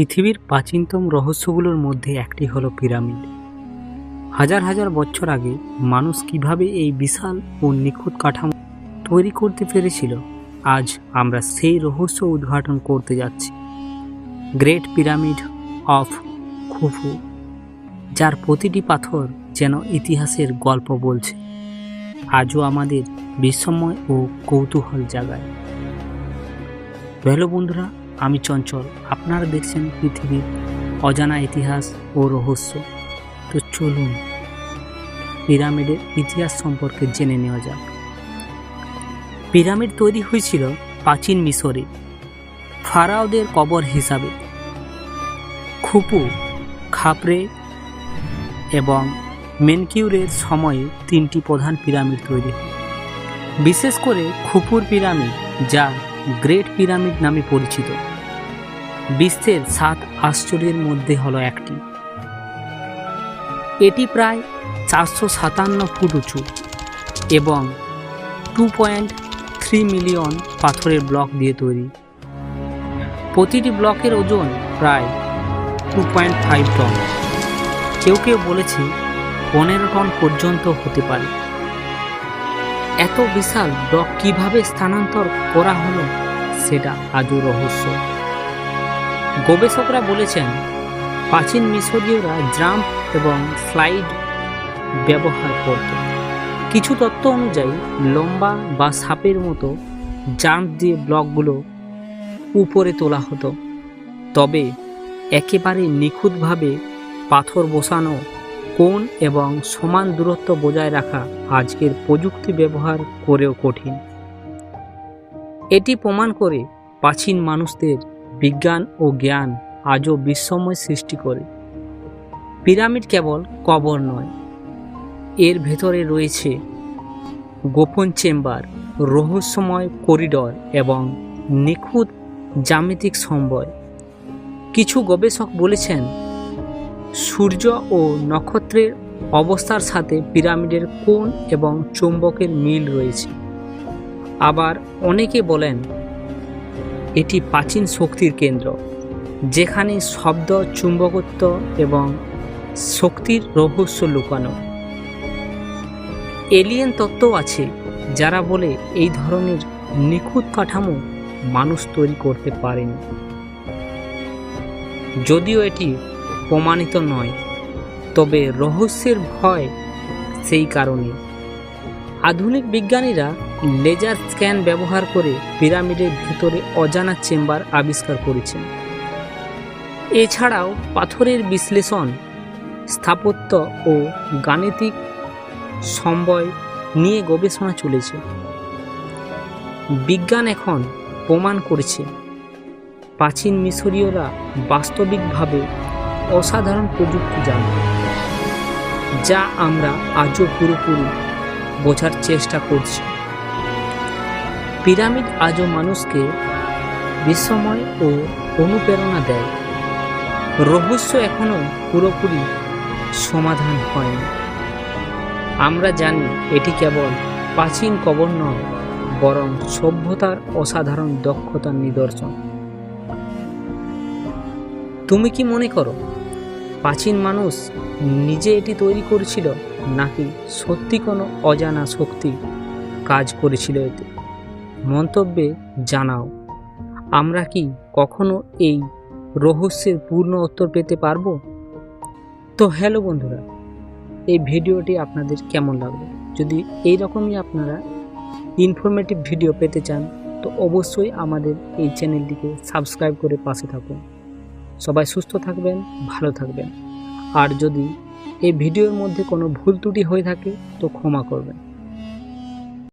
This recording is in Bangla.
পৃথিবীর প্রাচীনতম রহস্যগুলোর মধ্যে একটি হলো পিরামিড। হাজার হাজার বছর আগে মানুষ কীভাবে এই বিশাল ও নিখুঁত কাঠামো তৈরি করতে পেরেছিল, আজ আমরা সেই রহস্য উদ্ঘাটন করতে যাচ্ছি। গ্রেট পিরামিড অফ খুফু, যার প্রতিটি পাথর যেন ইতিহাসের গল্প বলছে, আজও আমাদের বিস্ময় ও কৌতূহল জাগায়। হ্যালো বন্ধুরা আমি চঞ্চল, আপনারা দেখছেন পৃথিবীর অজানা ইতিহাস ও রহস্য। তো চলুন, পিরামিডের ইতিহাস সম্পর্কে জেনে নেওয়া যাক। পিরামিড তৈরি হয়েছিল প্রাচীন মিশরে, ফারাওদের কবর হিসাবে। খুপু, খাপরে এবং মেনকিউরের সময়ে তিনটি প্রধান পিরামিড তৈরি বিশেষ করে খুপুর পিরামিড, যা গ্রেট পিরামিড নামে পরিচিত। বিশ্বের সাত আশ্চর্যের মধ্যে হলো একটি। এটি প্রায় চারশো সাতান্ন ফুট উঁচু এবং টু পয়েন্ট থ্রি মিলিয়ন পাথরের ব্লক দিয়ে তৈরি। প্রতিটি ব্লকের ওজন প্রায় টু পয়েন্ট ফাইভ টন। কেউ কেউ বলেছে পনেরো টন পর্যন্ত হতে পারে। এত বিশাল ব্লক কীভাবে স্থানান্তর করা হলো সেটা আজও রহস্য। গবেষকরা বলেছেন, প্রাচীন মিশরীয়রা জাম্প এবং স্লাইড ব্যবহার করত। কিছু তত্ত্ব অনুযায়ী, লম্বা বা সাপের মতো জাম্প দিয়ে ব্লকগুলো উপরে তোলা হতো। তবে একেবারে নিখুঁতভাবে পাথর বসানো কোণ এবং সমান দূরত্ব বজায় রাখা আজকের প্রযুক্তি ব্যবহার করেও কঠিন। এটি প্রমাণ করে প্রাচীন মানুষদের বিজ্ঞান ও জ্ঞান আজও বিস্ময় সৃষ্টি করে। পিরামিড কেবল কবর নয়, এর ভেতরে রয়েছে গোপন চেম্বার, রহস্যময় করিডর এবং নিখুঁত জ্যামিতিক সম্বয় কিছু গবেষক বলেছেন সূর্য ও নক্ষত্রের অবস্থার সাথে পিরামিডের কোণ এবং চুম্বকের মিল রয়েছে। আবার অনেকে বলেন, এটি প্রাচীন শক্তির কেন্দ্র, যেখানে শব্দ, চুম্বকত্ব এবং শক্তির রহস্য লুকানো। এলিয়েন তত্ত্ব আছে, যারা বলে এই ধরনের নিখুঁত কাঠামো মানুষ তৈরি করতে পারেনি। যদিও এটি প্রমাণিত নয়, তবে রহস্যের ভয় সেই কারণে। আধুনিক বিজ্ঞানীরা লেজার স্ক্যান ব্যবহার করে পিরামিডের ভেতরে অজানা চেম্বার আবিষ্কার করেছেন। এছাড়াও পাথরের বিশ্লেষণ, স্থাপত্য ও গাণিতিক সম্বয় নিয়ে গবেষণা চলেছে। বিজ্ঞান এখন প্রমাণ করেছে, প্রাচীন মিশরীয়রা বাস্তবিকভাবে অসাধারণ প্রযুক্তি জানত যা আমরা আজও পুরোপুরি বোঝার চেষ্টা করছি। পিরামিড আজও মানুষকে বিস্ময় ও অনুপ্রেরণা দেয়। রহস্য এখনও পুরোপুরি সমাধান হয়নি। আমরা জানি এটি কেবল প্রাচীন কবর নয়, বরং সভ্যতার অসাধারণ দক্ষতার নিদর্শন। তুমি কি মনে করো প্রাচীন মানুষ নিজে এটি তৈরি করেছিল নাকি সত্যি কোনো অজানা শক্তি কাজ করেছিল এতে? মন্তব্যে জানাও, আমরা কি কখনো এই রহস্যের পূর্ণ উত্তর পেতে পারব? তো হ্যালো বন্ধুরা, এই ভিডিওটি আপনাদের কেমন লাগল? যদি এই রকমই আপনারা ইনফরমেটিভ ভিডিও পেতে চান, তো অবশ্যই আমাদের এই চ্যানেলটিকে সাবস্ক্রাইব করে পাশে থাকুন। সবাই সুস্থ থাকবেন, ভালো থাকবেন। আর যদি এই ভিডিওর মধ্যে কোনো ভুল ত্রুটি হয়ে থাকে, তো ক্ষমা করবেন।